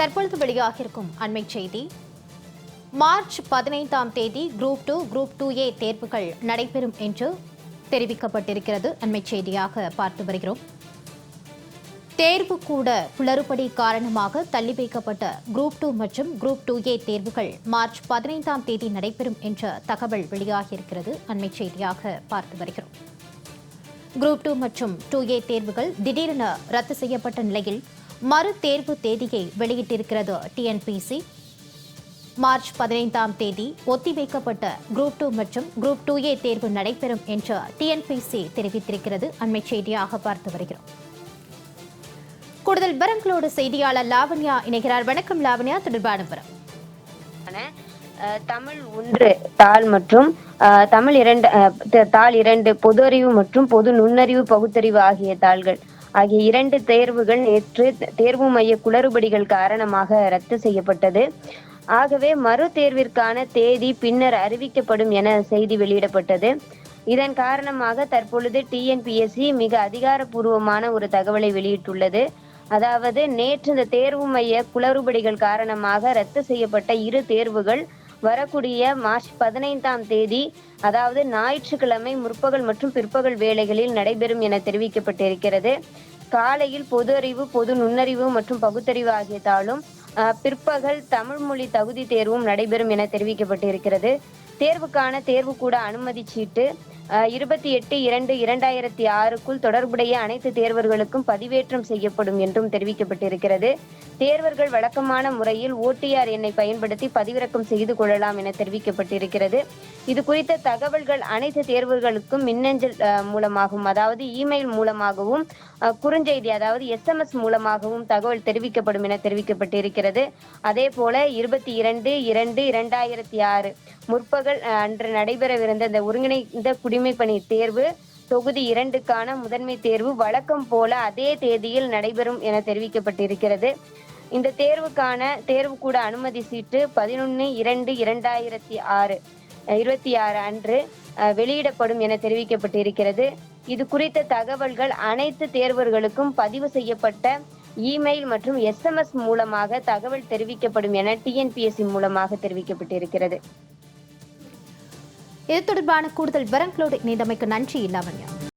தற்பொழுது வெளியாகியிருக்கும் அண்மை செய்தி. மார்ச் பதினைந்தாம் தேதி group two group two A தேர்வுகள் நடைபெறும் என்று தெரிவிக்கப்பட்டிருக்கிறது. அண்மை செய்தியாக பார்த்து வருகிறோம். தேர்வு கூட குளறுபடி காரணமாக தள்ளி வைக்கப்பட்ட குரூப் டூ மற்றும் குரூப் டூ ஏ தேர்வுகள் மார்ச் பதினைந்தாம் தேதி நடைபெறும் என்ற தகவல் வெளியாகியிருக்கிறது. அண்மை செய்தியாக பார்த்து வருகிறோம். குரூப் டூ மற்றும் டூ ஏ தேர்வுகள் திடீரென ரத்து செய்யப்பட்ட நிலையில் மறு தேர்வு தேதியை வெளியிட்டிருக்கிறது டிஎன்பிசி மார்ச் பதினைந்தாம் தேதி ஒத்திவைக்கப்பட்ட குரூப் டூ மற்றும் குரூப் டூ ஏ தேர்வு நடைபெறும் என்று டிஎன்பிசி தெரிவித்திருக்கிறது. அண்மை செய்தியாக பார்த்து வருகிறோம். கூடுதல் விவரங்களோடு செய்தியாளர் லாவண்யா இணைகிறார். வணக்கம் லாவண்யா தொடர்பான விவரம். தமிழ் ஒன்று தாள் மற்றும் தமிழ் இரண்டு தாள் இரண்டு பொது அறிவு மற்றும் பொது நுண்ணறிவு பகுத்தறிவு ஆகிய தாள்கள். ஆகிய இரண்டு தேர்வுகள் நேற்று தேர்வு மைய குளறுபடிகள் காரணமாக ரத்து செய்யப்பட்டது. ஆகவே மறு தேர்விற்கான தேதி பின்னர் அறிவிக்கப்படும் என செய்தி வெளியிடப்பட்டது. இதன் காரணமாக தற்பொழுது டிஎன்பிஎஸ்சி மிக அதிகாரப்பூர்வமான ஒரு தகவலை வெளியிட்டுள்ளது. அதாவது நேற்று இந்த தேர்வு மைய குளறுபடிகள் காரணமாக ரத்து செய்யப்பட்ட இரு தேர்வுகள் வரக்கூடிய மார்ச் பதினைந்தாம் தேதி அதாவது ஞாயிற்றுக்கிழமை முற்பகல் மற்றும் பிற்பகல் வேளைகளில் நடைபெறும் என தெரிவிக்கப்பட்டிருக்கிறது. காலையில் பொது அறிவு பொது நுண்ணறிவு மற்றும் பகுத்தறிவு ஆகிய தாளும் அஹ், பிற்பகல் தமிழ் மொழி தகுதி தேர்வும் நடைபெறும் என தெரிவிக்கப்பட்டிருக்கிறது. தேர்வுக்கான தேர்வு கூட அனுமதி சீட்டு இருபத்தி எட்டு இரண்டு இரண்டாயிரத்தி ஆறுக்குள் தொடர்புடைய அனைத்து தேர்வர்களுக்கும் பதிவேற்றம் செய்யப்படும் என்றும் தெரிவிக்கப்பட்டிருக்கிறது. தேர்வர்கள் வழக்கமான முறையில் ஓடிஆர் எண்ணை பயன்படுத்தி பதிவிறக்கம் செய்து கொள்ளலாம் என தெரிவிக்கப்பட்டிருக்கிறது. இது குறித்த தகவல்கள் அனைத்து தேர்வர்களுக்கும் மின்னஞ்சல் மூலமாகவும் அதாவது இமெயில் மூலமாகவும் குறுஞ்செய்தி அதாவது எஸ்எம்எஸ் மூலமாகவும் தகவல் தெரிவிக்கப்படும் என தெரிவிக்கப்பட்டிருக்கிறது. அதே போல இருபத்தி இரண்டு இரண்டு இரண்டாயிரத்தி ஆறு முற்பகல் அன்று நடைபெறவிருந்த இந்த ஒருங்கிணைந்த குடிமைப்பணி தேர்வு தொகுதி இரண்டுக்கான முதன்மை தேர்வு வழக்கம் போல அதே தேதியில் நடைபெறும் என தெரிவிக்கப்பட்டிருக்கிறது. இந்த தேர்வுக்கான தேர்வு கூட அனுமதி சீட்டு பதினொன்று இரண்டு இரண்டாயிரத்தி ஆறு இருபத்தி ஆறு அன்று வெளியிடப்படும் என தெரிவிக்கப்பட்டிருக்கிறது. இது குறித்த தகவல்கள் அனைத்து தேர்வர்களுக்கும் பதிவு செய்யப்பட்ட இமெயில் மற்றும் எஸ்எம்எஸ் மூலமாக தகவல் தெரிவிக்கப்படும் என டிஎன்பிஎஸ்சி மூலமாக தெரிவிக்கப்பட்டிருக்கிறது. இது தொடர்பான கூடுதல் விவரங்களோடு இணைந்தமைக்கு நன்றி லாவண்யா